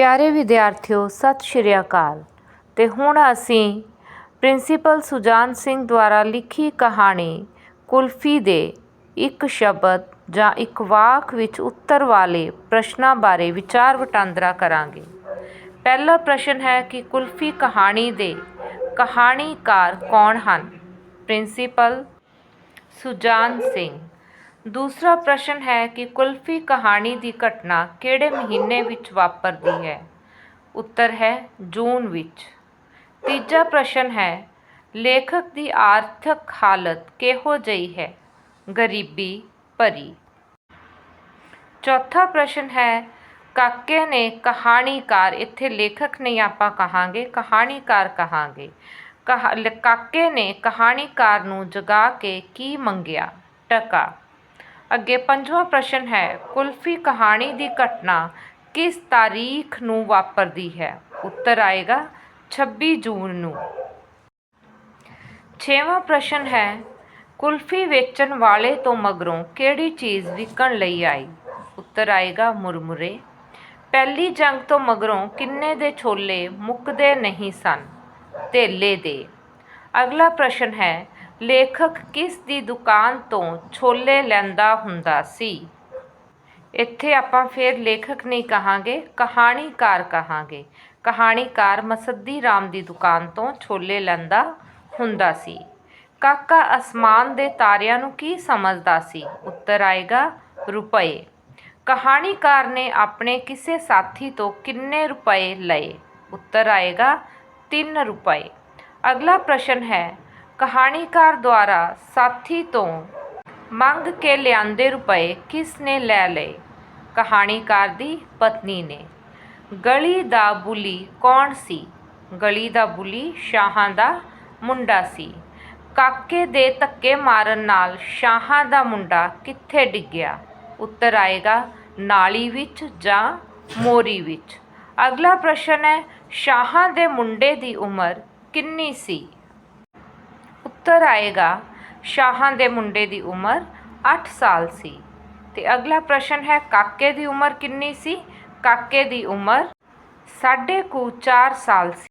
ਪਿਆਰੇ ਵਿਦਿਆਰਥੀਓ, ਸਤਿ ਸ਼੍ਰੀ ਅਕਾਲ। ਤੇ ਹੁਣ ਅਸੀਂ ਪ੍ਰਿੰਸੀਪਲ ਸੁਜਾਨ ਸਿੰਘ ਦੁਆਰਾ ਲਿਖੀ ਕਹਾਣੀ ਕੁਲਫੀ ਦੇ ਇੱਕ ਸ਼ਬਦ ਜਾਂ ਇੱਕ ਵਾਕ ਵਿੱਚ ਉੱਤਰ ਵਾਲੇ ਪ੍ਰਸ਼ਨਾਂ ਬਾਰੇ ਵਿਚਾਰ ਵਟਾਂਦਰਾ ਕਰਾਂਗੇ। ਪਹਿਲਾ ਪ੍ਰਸ਼ਨ ਹੈ ਕਿ ਕੁਲਫੀ ਕਹਾਣੀ ਦੇ ਕਹਾਣੀਕਾਰ ਕੌਣ ਹਨ? ਪ੍ਰਿੰਸੀਪਲ ਸੁਜਾਨ ਸਿੰਘ। ਦੂਸਰਾ ਪ੍ਰਸ਼ਨ ਹੈ ਕਿ ਕੁਲਫੀ ਕਹਾਣੀ ਦੀ ਘਟਨਾ ਕਿਹੜੇ ਮਹੀਨੇ ਵਿੱਚ ਵਾਪਰਦੀ ਹੈ? ਉੱਤਰ ਹੈ ਜੂਨ ਵਿੱਚ। ਤੀਜਾ ਪ੍ਰਸ਼ਨ ਹੈ, ਲੇਖਕ ਦੀ ਆਰਥਿਕ ਹਾਲਤ ਕਿਹੋ ਜਿਹੀ ਹੈ? ਗਰੀਬੀ ਭਰੀ। ਚੌਥਾ ਪ੍ਰਸ਼ਨ ਹੈ, ਕਾਕੇ ਨੇ ਕਹਾਣੀਕਾਰ, ਇੱਥੇ ਲੇਖਕ ਨਹੀਂ ਆਪਾਂ ਕਹਾਂਗੇ, ਕਹਾਣੀਕਾਰ ਕਹਾਂਗੇ। ਕਹਾ- ਲ- ਕਾਕੇ ਨੇ ਕਹਾਣੀਕਾਰ ਨੂੰ ਜਗਾ ਕੇ ਕੀ ਮੰਗਿਆ? ਟਕਾ। ਅੱਗੇ ਪੰਜਵਾਂ ਪ੍ਰਸ਼ਨ ਹੈ, ਕੁਲਫੀ ਕਹਾਣੀ ਦੀ ਘਟਨਾ ਕਿਸ ਤਾਰੀਖ ਨੂੰ ਵਾਪਰਦੀ ਹੈ? ਉੱਤਰ ਆਏਗਾ 26 ਜੂਨ ਨੂੰ। ਛੇਵਾਂ ਪ੍ਰਸ਼ਨ ਹੈ, ਕੁਲਫੀ ਵੇਚਣ ਵਾਲੇ ਤੋਂ ਮਗਰੋਂ ਕਿਹੜੀ ਚੀਜ਼ ਵਿਕਣ ਲਈ ਆਈ? ਉੱਤਰ ਆਏਗਾ, ਮੁਰਮੁਰੇ। ਪਹਿਲੀ ਜੰਗ ਤੋਂ ਮਗਰੋਂ ਕਿੰਨੇ ਦੇ ਛੋਲੇ ਮੁੱਕਦੇ ਨਹੀਂ ਸਨ? ਧੇਲੇ ਦੇ। ਅਗਲਾ ਪ੍ਰਸ਼ਨ ਹੈ ਲੇਖਕ ਕਿਸ ਦੀ ਦੁਕਾਨ ਤੋਂ ਛੋਲੇ ਲੈਂਦਾ ਹੁੰਦਾ ਸੀ? ਇੱਥੇ ਆਪਾਂ ਫਿਰ ਲੇਖਕ ਨਹੀਂ ਕਹਾਂਗੇ, ਕਹਾਣੀਕਾਰ ਕਹਾਂਗੇ। ਕਹਾਣੀਕਾਰ ਮਸੱਦੀ ਰਾਮ ਦੀ ਦੁਕਾਨ ਤੋਂ ਛੋਲੇ ਲੈਂਦਾ ਹੁੰਦਾ ਸੀ। ਕਾਕਾ ਅਸਮਾਨ ਦੇ ਤਾਰਿਆਂ ਨੂੰ ਕੀ ਸਮਝਦਾ ਸੀ? ਉੱਤਰ ਆਏਗਾ, ਰੁਪਏ। ਕਹਾਣੀਕਾਰ ਨੇ ਆਪਣੇ ਕਿਸੇ ਸਾਥੀ ਤੋਂ ਕਿੰਨੇ ਰੁਪਏ ਲਏ? ਉੱਤਰ ਆਏਗਾ 3 ਰੁਪਏ। ਅਗਲਾ ਪ੍ਰਸ਼ਨ ਹੈ ਕਹਾਣੀਕਾਰ ਦੁਆਰਾ ਸਾਥੀ ਤੋਂ ਮੰਗ ਕੇ ਲਿਆਂਦੇ ਰੁਪਏ ਕਿਸ ਨੇ ਲੈ ਲਏ? ਕਹਾਣੀਕਾਰ ਦੀ ਪਤਨੀ ਨੇ। ਗਲੀ ਦਾ ਬੁਲੀ ਕੌਣ ਸੀ? ਗਲੀ ਦਾ ਬੁਲੀ ਸ਼ਾਹਾਂ ਦਾ ਮੁੰਡਾ ਸੀ। ਕਾਕੇ ਦੇ ਧੱਕੇ ਮਾਰਨ ਨਾਲ ਸ਼ਾਹਾਂ ਦਾ ਮੁੰਡਾ ਕਿੱਥੇ ਡਿੱਗਿਆ? ਉੱਤਰ ਆਏਗਾ, ਨਾਲੀ ਵਿੱਚ ਜਾਂ ਮੋਰੀ ਵਿੱਚ? ਅਗਲਾ ਪ੍ਰਸ਼ਨ ਹੈ, ਸ਼ਾਹਾਂ ਦੇ ਮੁੰਡੇ ਦੀ ਉਮਰ ਕਿੰਨੀ ਸੀ? ਉੱਤਰ ਆਏਗਾ। ਸ਼ਾਹਾਂ ਦੇ ਮੁੰਡੇ ਦੀ ਉਮਰ 8 ਸਾਲ ਸੀ। ਤੇ ਅਗਲਾ ਪ੍ਰਸ਼ਨ ਹੈ, ਕਾਕੇ ਦੀ ਉਮਰ ਕਿੰਨੀ ਸੀ? ਕਾਕੇ ਦੀ ਉਮਰ ਸਾਢੇ ਕੁ 4 ਸਾਲ ਸੀ।